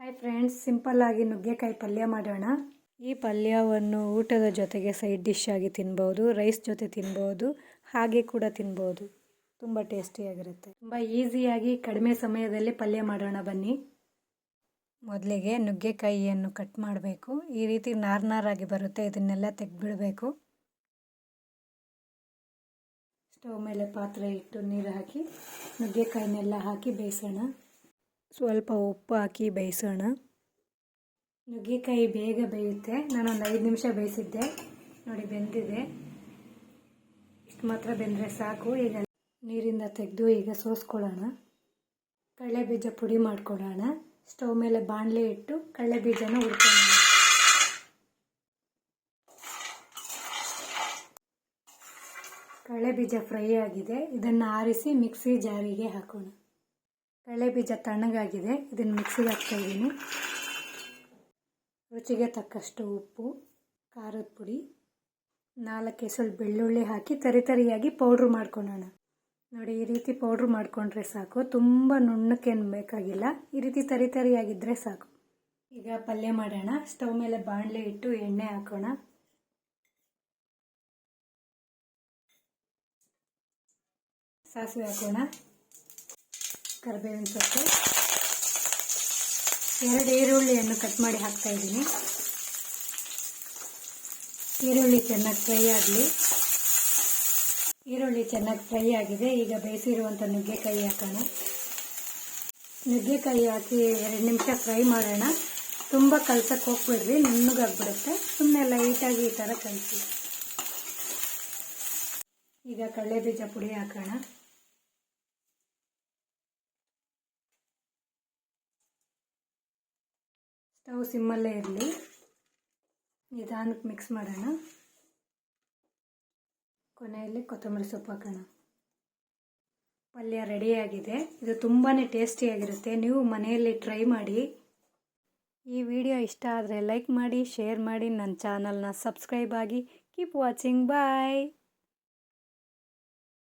Hi friends simple ಆಗಿ ನುಗ್ಗೆಕಾಯಿ ಪಲ್ಯ ಮಾಡೋಣ. ಈ ಪಲ್ಯವನ್ನು ಊಟದ ಜೊತೆಗೆ ಸೈಡ್ ಡಿಶ್ ಆಗಿ ತಿನ್ಬೋದು ರೈಸ್ ಜೊತೆ ತಿನ್ಬೋದು, ಹಾಗೆ ಕೂಡ ತಿನ್ಬೋದು. ತುಂಬ ಟೇಸ್ಟಿಯಾಗಿರುತ್ತೆ ತುಂಬ ಈಸಿಯಾಗಿ ಕಡಿಮೆ ಸಮಯದಲ್ಲಿ ಪಲ್ಯ ಮಾಡೋಣ ಬನ್ನಿ. ಮೊದಲಿಗೆ ನುಗ್ಗೆಕಾಯಿಯನ್ನು ಕಟ್ ಮಾಡಬೇಕು. ಈ ರೀತಿ ನಾರ್ನಾರಾಗಿ ಬರುತ್ತೆ, ಇದನ್ನೆಲ್ಲ ತೆಗೆದ್ಬಿಡಬೇಕು. ಸ್ಟವ್ ಮೇಲೆ ಪಾತ್ರೆ ಇಟ್ಟು ನೀರು ಹಾಕಿ, ನುಗ್ಗೆಕಾಯಿನೆಲ್ಲ ಹಾಕಿ ಬೇಯಿಸೋಣ. ಸ್ವಲ್ಪ ಉಪ್ಪು ಹಾಕಿ ಬೇಯಿಸೋಣ. ನುಗ್ಗೆಕಾಯಿ ಬೇಗ ಬೇಯುತ್ತೆ. ನಾನು ಒಂದು ಐದು ನಿಮಿಷ ಬೇಯಿಸಿದ್ದೆ. ನೋಡಿ ಬೆಂದಿದೆ. ಇಷ್ಟು ಮಾತ್ರ ಬೆಂದರೆ ಸಾಕು. ಈಗ ನೀರಿಂದ ತೆಗೆದು ಈಗ ಸೋಸ್ಕೊಳ್ಳೋಣ. ಕಡಲೆ ಬೀಜ ಪುಡಿ ಮಾಡ್ಕೊಳ್ಳೋಣ. ಸ್ಟವ್ ಮೇಲೆ ಬಾಣಲೆ ಇಟ್ಟು ಕಡಲೆ ಬೀಜನ ಕಡಲೆಬೀಜ ಕಡಲೆ ಬೀಜ ಫ್ರೈ ಆಗಿದೆ. ಇದನ್ನು ಆರಿಸಿ ಮಿಕ್ಸಿ ಜಾರಿಗೆ ಹಾಕೋಣ. ಕಡಲೆ ಬೀಜ ತಣ್ಣಗಾಗಿದೆ. ಇದನ್ನು ಮಿಕ್ಸಿಗೆ ಹಾಕ್ತಾ ಇದ್ದೀನಿ. ರುಚಿಗೆ ತಕ್ಕಷ್ಟು ಉಪ್ಪು, ಖಾರದ ಪುಡಿ, ನಾಲ್ಕು ಎಸಳು ಬೆಳ್ಳುಳ್ಳಿ ಹಾಕಿ ತರಿತರಿಯಾಗಿ ಪೌಡ್ರ್ ಮಾಡ್ಕೊಳ್ಳೋಣ ನೋಡಿ, ಈ ರೀತಿ ಪೌಡ್ರ್ ಮಾಡಿಕೊಂಡ್ರೆ ಸಾಕು. ತುಂಬ ನುಣ್ಣಕ್ಕೇನು ಬೇಕಾಗಿಲ್ಲ. ಈ ರೀತಿ ತರಿತರಿಯಾಗಿದ್ದರೆ ಸಾಕು. ಈಗ ಪಲ್ಯ ಮಾಡೋಣ. ಸ್ಟವ್ ಮೇಲೆ ಬಾಣಲೆ ಇಟ್ಟು ಎಣ್ಣೆ ಹಾಕೋಣ. ಸಾಸಿವೆ ಹಾಕೋಣ. ಕರಿಬೇವಿನ ಸೊಪ್ಪು ಎರಡು ಈರುಳ್ಳಿಯನ್ನು ಕಟ್ ಮಾಡಿ ಹಾಕ್ತಾ ಇದ್ದೀನಿ. ಈರುಳ್ಳಿ ಚೆನ್ನಾಗಿ ಫ್ರೈ ಆಗಲಿ. ಈರುಳ್ಳಿ ಚೆನ್ನಾಗಿ ಫ್ರೈ ಆಗಿದೆ. ಈಗ ಬೇಯಿಸಿರುವಂಥ ನುಗ್ಗೆಕಾಯಿ ಹಾಕೋಣ. ನುಗ್ಗೆಕಾಯಿ ಹಾಕಿ ಎರಡು ನಿಮಿಷ ಫ್ರೈ ಮಾಡೋಣ. ತುಂಬ ಕಲ್ಸಕ್ಕೆ ಹೋಗ್ಬಿಡ್ರಿ, ನುಣ್ಣಗಾಗ್ಬಿಡುತ್ತೆ. ಸುಮ್ಮನೆ ಲೈಟಾಗಿ ಈ ಥರ ಕಲಿಸಿ. ಈಗ ಕಡಲೆ ಬೀಜ ಪುಡಿ ಹಾಕೋಣ. ಸ್ಟವ್ ಸಿಮ್ಮಲ್ಲೇ ಇರಲಿ. ನಿಧಾನಕ್ಕೆ ಮಿಕ್ಸ್ ಮಾಡೋಣ. ಕೊನೆಯಲ್ಲಿ ಕೊತ್ತಂಬರಿ ಸೊಪ್ಪು ಹಾಕೋಣ. ಪಲ್ಯ ರೆಡಿಯಾಗಿದೆ ಇದು ತುಂಬಾ ಟೇಸ್ಟಿಯಾಗಿರುತ್ತೆ ನೀವು ಮನೆಯಲ್ಲಿ ಟ್ರೈ ಮಾಡಿ. ಈ ವಿಡಿಯೋ ಇಷ್ಟ ಆದರೆ ಲೈಕ್ ಮಾಡಿ ಶೇರ್ ಮಾಡಿ. ನನ್ನ ಚಾನಲ್ನ ಸಬ್ಸ್ಕ್ರೈಬ್ ಆಗಿ. Keep watching bye